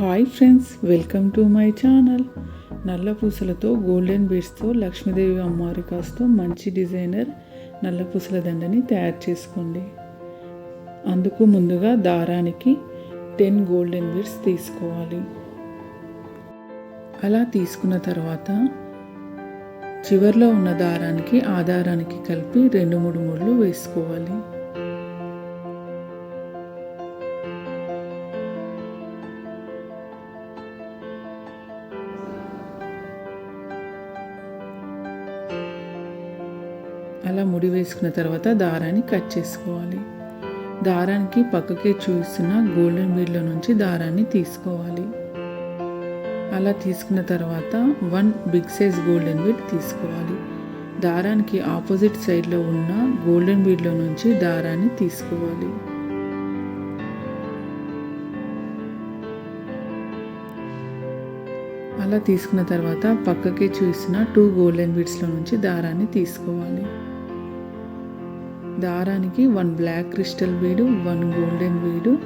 Hi friends welcome to my channel నల్ల పూసలతో golden బీడ్స్తో Lakshmidevi అమ్మవారి కాస్తో మంచి డిజైనర్ నల్ల పూసల దండని తయారు చేసుకోండి. అందుకు ముందుగా దారానికి టెన్ గోల్డెన్ బీడ్స్ తీసుకోవాలి. అలా తీసుకున్న తర్వాత చివర్లో ఉన్న దారానికి ఆధారానికి కలిపి రెండు మూడు ముళ్ళు వేసుకోవాలి. ముడి వేసుకున్న తర్వాత దారాన్ని కట్ చేసుకోవాలి. దారానికి పక్కకే చూస్తున్న గోల్డెన్ బీడ్లో నుంచి దారాన్ని తీసుకోవాలి. అలా తీసుకున్న తర్వాత one big size golden bead తీసుకోవాలి. దారానికి ఆపోజిట్ సైడ్లో ఉన్న గోల్డెన్ బీడ్లో నుంచి దారాన్ని తీసుకోవాలి. అలా తీసుకున్న తర్వాత పక్కకి చూసిన టూ గోల్డెన్ బీడ్స్లో నుంచి దారాన్ని తీసుకోవాలి. దారానికి one black crystal bead one golden bead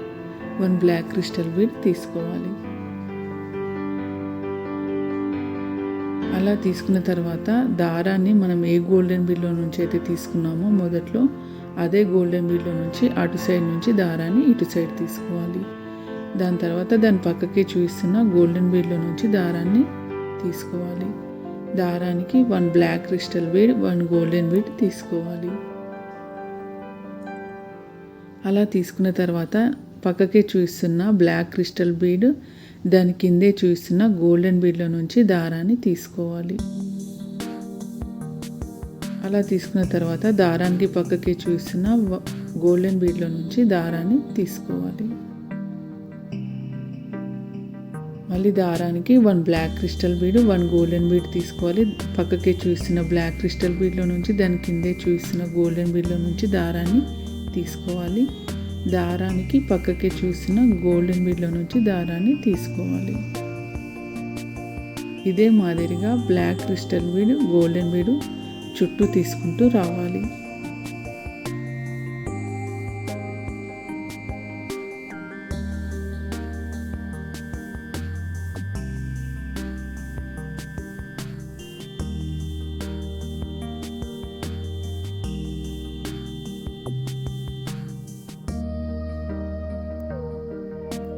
one black crystal bead తీసుకోవాలి. అలా తీసుకున్న తర్వాత దారాన్ని మనం ఏ గోల్డెన్ బీడ్లో నుంచి అయితే తీసుకున్నామో మొదట్లో అదే గోల్డెన్ బీడ్లో నుంచి అటు సైడ్ నుంచి దారాన్ని ఇటు సైడ్ తీసుకోవాలి. దాని తర్వాత దాని పక్కకి చూపిస్తున్న గోల్డెన్ బీడ్లో నుంచి దారాన్ని తీసుకోవాలి. దారానికి one black crystal bead one golden bead తీసుకోవాలి. అలా తీసుకున్న తర్వాత పక్కకే చూస్తున్న బ్లాక్ క్రిస్టల్ బీడ్ దాని కిందే చూస్తున్న గోల్డెన్ బీడ్లో నుంచి దారాన్ని తీసుకోవాలి. అలా తీసుకున్న తర్వాత దారానికి పక్కకి చూస్తున్న గోల్డెన్ బీడ్లో నుంచి దారాన్ని తీసుకోవాలి. మళ్ళీ దారానికి one black crystal bead one golden bead తీసుకోవాలి. పక్కకే చూస్తున్న బ్లాక్ క్రిస్టల్ బీడ్లో నుంచి దాని కిందే చూస్తున్న గోల్డెన్ బీడ్లో నుంచి దారాన్ని తీసుకోవాలి. దారానికి పక్కకి చూసిన గోల్డెన్ బీడ్లో నుంచి దారాన్ని తీసుకోవాలి. ఇదే మాదిరిగా బ్లాక్ క్రిస్టల్ బీడ్ గోల్డెన్ బీడు చుట్టూ తీసుకుంటూ రావాలి.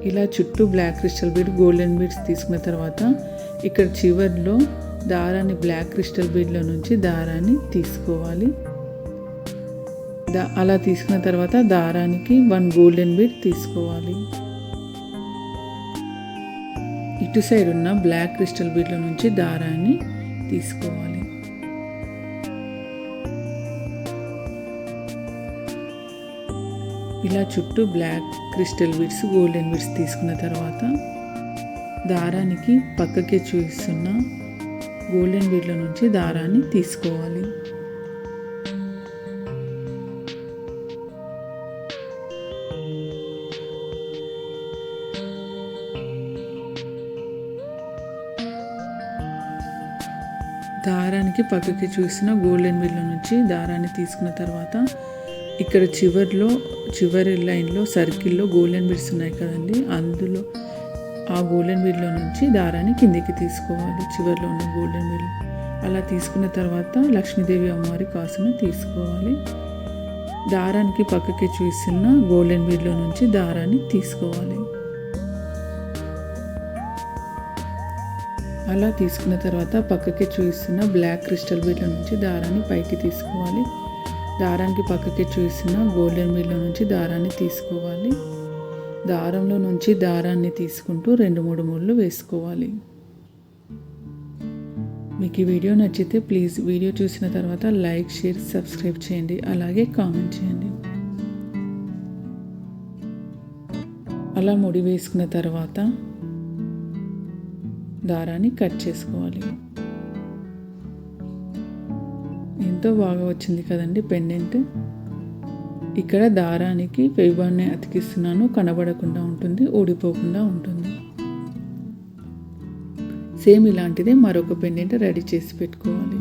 ఇలా చుట్టూ black crystal bead golden beads తీసుకున్న తర్వాత ఇక్కడ చివర్లో దారాన్ని బ్లాక్ క్రిస్టల్ బీడ్లో నుంచి దారాన్ని తీసుకోవాలి. దా అలా తీసుకున్న తర్వాత దారానికి వన్ గోల్డెన్ బీడ్ తీసుకోవాలి. ఇటు సైడ్ ఉన్న బ్లాక్ క్రిస్టల్ బీడ్లో నుంచి దారాన్ని తీసుకోవాలి. ఇలా చుట్టూ black crystal beads golden beads తీసుకున్న తర్వాత దారానికి పక్కకే చూస్తున్న గోల్డెన్ బీడ్ల నుంచి దారాన్ని తీసుకోవాలి. దారానికి పక్కకి చూసిన గోల్డెన్ బీడ్ల నుంచి దారాన్ని తీసుకున్న తర్వాత ఇక్కడ చివరిలో చివరి లైన్లో సర్కిల్లో గోల్డెన్ బీడ్స్ ఉన్నాయి కదండి. అందులో ఆ గోల్డెన్ బీడ్లో నుంచి దారాన్ని కిందికి తీసుకోవాలి. చివరిలో ఉన్న గోల్డెన్ బీడ్ అలా తీసుకున్న తర్వాత లక్ష్మీదేవి అమ్మవారి కాసును తీసుకోవాలి. దారానికి పక్కకి చూసిన గోల్డెన్ బీడ్లో నుంచి దారాన్ని తీసుకోవాలి. అలా తీసుకున్న తర్వాత పక్కకి చూస్తున్న బ్లాక్ క్రిస్టల్ బీడ్ల నుంచి దారాన్ని పైకి తీసుకోవాలి. దారానికి పక్కకి చూసిన గోల్డెన్ బీడ్లో నుంచి దారాన్ని తీసుకోవాలి. దారంలో నుంచి దారాన్ని తీసుకుంటూ రెండు మూడు ముళ్ళు వేసుకోవాలి. మీకు ఈ వీడియో నచ్చితే ప్లీజ్ వీడియో చూసిన తర్వాత లైక్ షేర్ సబ్స్క్రైబ్ చేయండి. అలాగే కామెంట్ చేయండి. అలా ముడి వేసుకున్న తర్వాత దారాన్ని కట్ చేసుకోవాలి. ఎంతో బాగా వచ్చింది కదండి పెండెంట్. ఇక్కడ దారానికి పేబాన్ని అతికిస్తున్నాను కనబడకుండా ఉంటుంది ఊడిపోకుండా ఉంటుంది. సేమ్ ఇలాంటిదే మరొక పెండెంట్ రెడీ చేసి పెట్టుకోవాలి.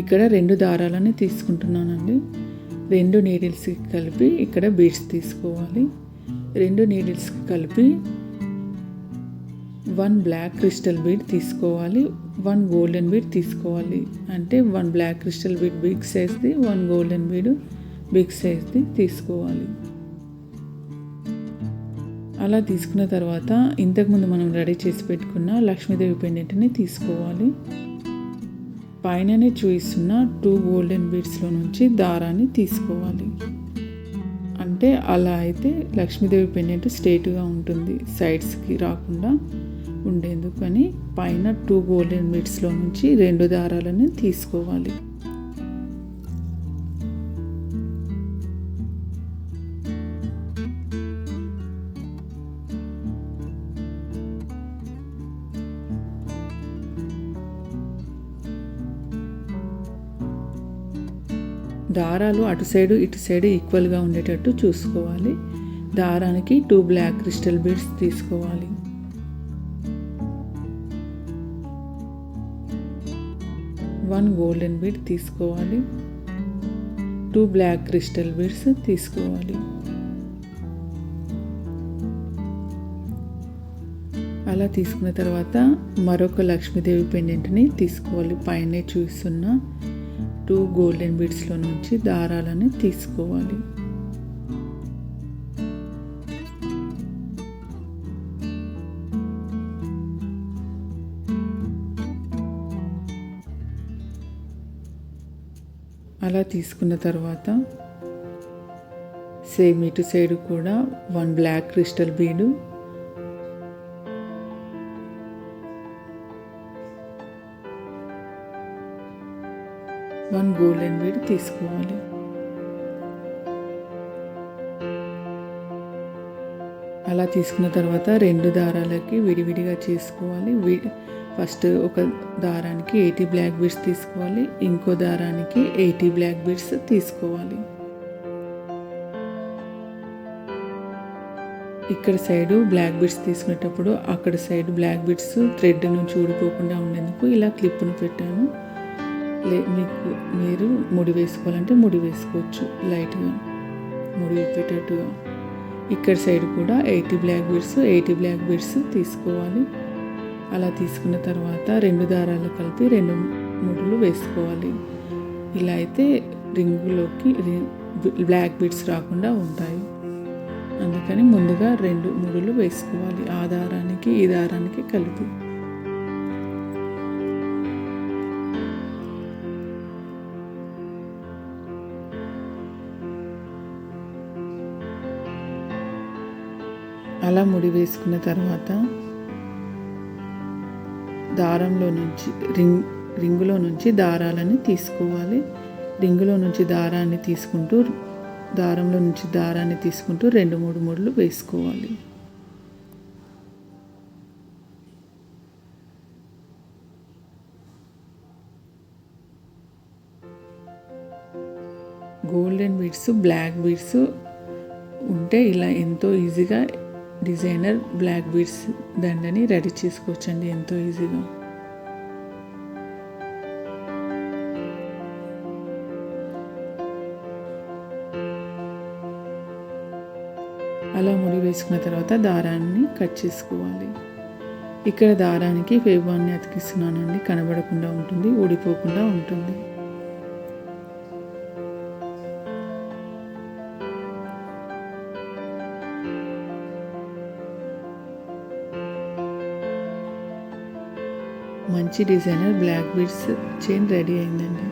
ఇక్కడ రెండు దారాలని తీసుకుంటున్నానండి. రెండు నీడిల్స్కి కలిపి ఇక్కడ బీడ్స్ తీసుకోవాలి. రెండు నీడిల్స్కి కలిపి వన్ బ్లాక్ క్రిస్టల్ బీడ్ తీసుకోవాలి. వన్ గోల్డెన్ బీడ్ తీసుకోవాలి. అంటే one black crystal bead big సైజ్ది one golden bead big సైజ్ది తీసుకోవాలి. అలా తీసుకున్న తర్వాత ఇంతకుముందు మనం రెడీ చేసి పెట్టుకున్న లక్ష్మీదేవి పెండెంట్ని తీసుకోవాలి. పైననే చూపిస్తున్న టూ గోల్డెన్ బీడ్స్లో నుంచి దారాన్ని తీసుకోవాలి. అంటే అలా అయితే లక్ష్మీదేవి పెండెంట్ స్ట్రేట్గా ఉంటుంది. సైడ్స్కి రాకుండా ఉండేందుకు అని పైన టూ గోల్డెన్ మిడ్స్లో నుంచి రెండు దారాలను తీసుకోవాలి. దారాలు అటు సైడు ఇటు సైడు ఈక్వల్గా ఉండేటట్టు చూసుకోవాలి. దారానికి టూ బ్లాక్ క్రిస్టల్ బీడ్స్ తీసుకోవాలి. వన్ గోల్డెన్ బీడ్ తీసుకోవాలి. టూ బ్లాక్ క్రిస్టల్ బీడ్స్ తీసుకోవాలి. అలా తీసుకున్న తర్వాత మరొక లక్ష్మీదేవి పెండెంట్ని తీసుకోవాలి. పైనే చూస్తున్న టూ గోల్డెన్ బీడ్స్లో నుంచి దారాలని తీసుకోవాలి. అలా తీసుకున్న తర్వాత సేమ్ ఇటు సైడ్ కూడా one black crystal bead. One golden bead తీసుకోవాలి. అలా తీసుకున్న తర్వాత రెండు దారాలకి విడివిడిగా చేసుకోవాలి. విడి ఫస్ట్ ఒక దారానికి ఎయిటీ బ్లాక్ బీడ్స్ తీసుకోవాలి ఇంకో దారానికి ఎయిటీ బ్లాక్ బీడ్స్ తీసుకోవాలి. ఇక్కడ సైడు బ్లాక్ బీడ్స్ తీసుకునేటప్పుడు అక్కడ సైడ్ బ్లాక్ బీడ్స్ థ్రెడ్ నుంచి ఊడిపోకుండా ఉండేందుకు ఇలా క్లిప్ను పెట్టాను. లే మీకు మీరు ముడి వేసుకోవాలంటే ముడి వేసుకోవచ్చు లైట్గా ముడి విప్పేటట్టుగా ఇక్కడ సైడ్ కూడా eighty black beads eighty black beads తీసుకోవాలి. అలా తీసుకున్న తర్వాత రెండు దారాలు కలిపి రెండు ముడులు వేసుకోవాలి. ఇలా అయితే రింగులోకి బ్లాక్ బీడ్స్ రాకుండా ఉంటాయి. అందుకని ముందుగా రెండు ముడులు వేసుకోవాలి. ఆ దారానికి ఈ దారానికి కలిపి. అలా ముడి వేసుకున్న తర్వాత దారంలో నుంచి రింగ్ రింగులో నుంచి దారాలని తీసుకోవాలి. రింగులో నుంచి దారాన్ని తీసుకుంటూ దారంలో నుంచి దారాన్ని తీసుకుంటూ రెండు మూడు ముడులు వేసుకోవాలి. గోల్డెన్ బీడ్స్ బ్లాక్ బీడ్స్ ఉంటే ఇలా ఎంతో ఈజీగా డిజైనర్ బ్లాక్ బీడ్స్ దండని రెడీ చేసుకోవచ్చండి ఎంతో ఈజీగా. అలా ముడి వేసుకున్న తర్వాత దారాన్ని కట్ చేసుకోవాలి. ఇక్కడ దారానికి ఫేబాన్ని అతికిస్తున్నానండి కనబడకుండా ఉంటుంది ఊడిపోకుండా ఉంటుంది. మంచి designer black beads chain ready అయిందండి.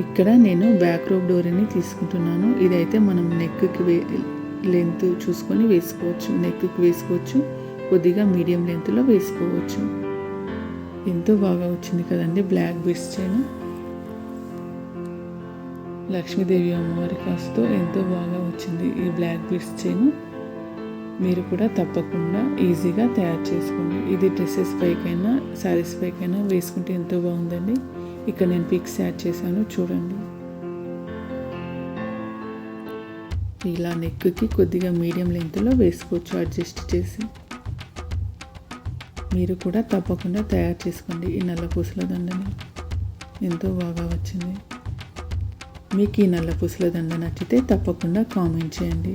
ఇక్కడ నేను బ్యాక్ రోప్ డోరీని తీసుకుంటున్నాను. ఇదైతే మనం నెక్కి వే లెంత్ చూసుకొని వేసుకోవచ్చు. నెక్కి వేసుకోవచ్చు. కొద్దిగా మీడియం లెంత్లో వేసుకోవచ్చు. ఎంతో బాగా వచ్చింది కదండి బ్లాక్ బీడ్స్ చైన్. లక్ష్మీదేవి అమ్మవారి కాస్తో ఎంతో బాగా వచ్చింది ఈ బ్లాక్ బీడ్స్ చైన్. మీరు కూడా తప్పకుండా ఈజీగా తయారు చేసుకోండి. ఇది డ్రెస్సెస్ పైకైనా శారీస్ పైకైనా వేసుకుంటే ఎంతో బాగుందండి. ఇక్కడ నేను పిక్స్ యాడ్ చేశాను చూడండి. ఇలా నెక్కి కొద్దిగా మీడియం లెంత్లో వేసుకోవచ్చు అడ్జస్ట్ చేసి. మీరు కూడా తప్పకుండా తయారు చేసుకోండి ఈ నల్ల పూసల దండని. ఎంతో బాగా వచ్చింది. మీకు ఈ నల్ల పూసల దండ నచ్చితే తప్పకుండా కామెంట్ చేయండి.